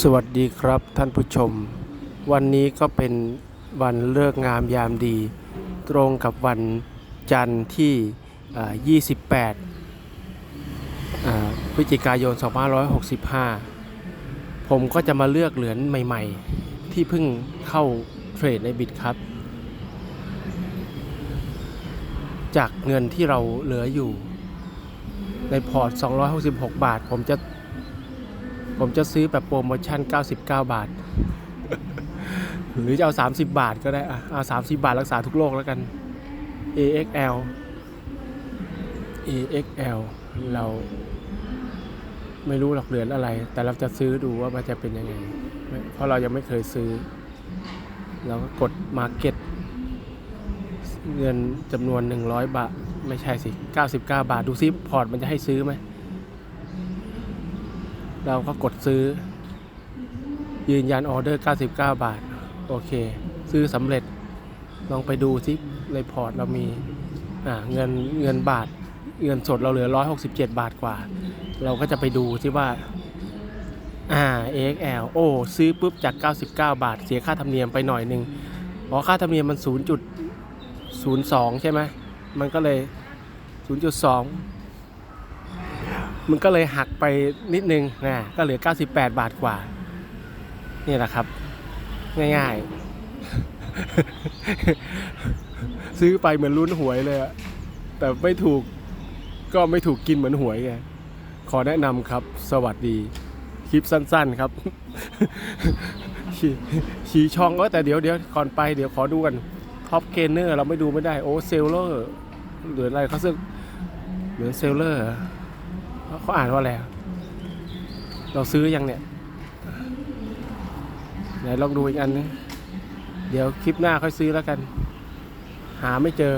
สวัสดีครับท่านผู้ชม วันนี้ก็เป็นวันเลิกงามยามดี ตรงกับวันจันทร์ที่ 28พฤศจิกายน 2565 ผมก็จะมาเลือกเหรียญใหม่ๆ ที่เพิ่งเข้าเทรดในบิตครับ จากเงินที่เราเหลืออยู่ ในพอร์ต 266 บาท ผมจะ ผมจะซื้อแบบโปรโมชั่น 99 บาท หรือจะเอา 30 บาทก็ได้อะเอา 30 บาทรักษาทุกโรคแล้วกัน AXL AXL เราไม่รู้หรอกเหรียญอะไร แต่เราจะซื้อดูว่ามันจะเป็นยังไง เพราะเรายังไม่เคยซื้อ เราก็กด Market เงินจำนวน 100 บาท ไม่ใช่สิ 99 บาท ดูซิพอร์ตมันจะให้ซื้อไหม เราก็กดซื้อ ยืนยันออเดอร์ 99 บาท โอเค ซื้อสำเร็จ ลองไปดูซิในพอร์ตเรามีเงินเงินบาท เงินสดเราเหลือ 167 บาทกว่า เราก็จะไปดูซิว่าอ่า AXL โอ้ซื้อปุ๊บจาก 99 บาท เสียค่าธรรมเนียมไปหน่อยหนึ่งเพราะค่าธรรมเนียมมัน 0.02 ใช่ไหมมันก็เลย 0.2 มันก็เลยหักไปนิดนึงนะก็เหลือ 98 บาทกว่า นี่แหละครับ ง่ายๆ ซื้อไปเหมือนลุ้นหวยเลยอะแต่ไม่ถูกก็ไม่ถูกกินเหมือนหวยไงขอแนะนำครับ สวัสดี คลิปสั้นๆครับชี้ช่องเออแต่เดี๋ยวเดี๋ยวก่อนไปเดี๋ยวขอดูกันท็อปเกนเนอร์เราไม่ดูไม่ได้ โอ้เซลเลอร์หรืออะไรเขาซึ่งเหมือนเซลเลอร์ เขาอ่านว่าอะไรเราซื้อยังเนี่ยไหนลองดูอีกอันนึงเดี๋ยวคลิปหน้าค่อยซื้อแล้วกัน หาไม่เจอ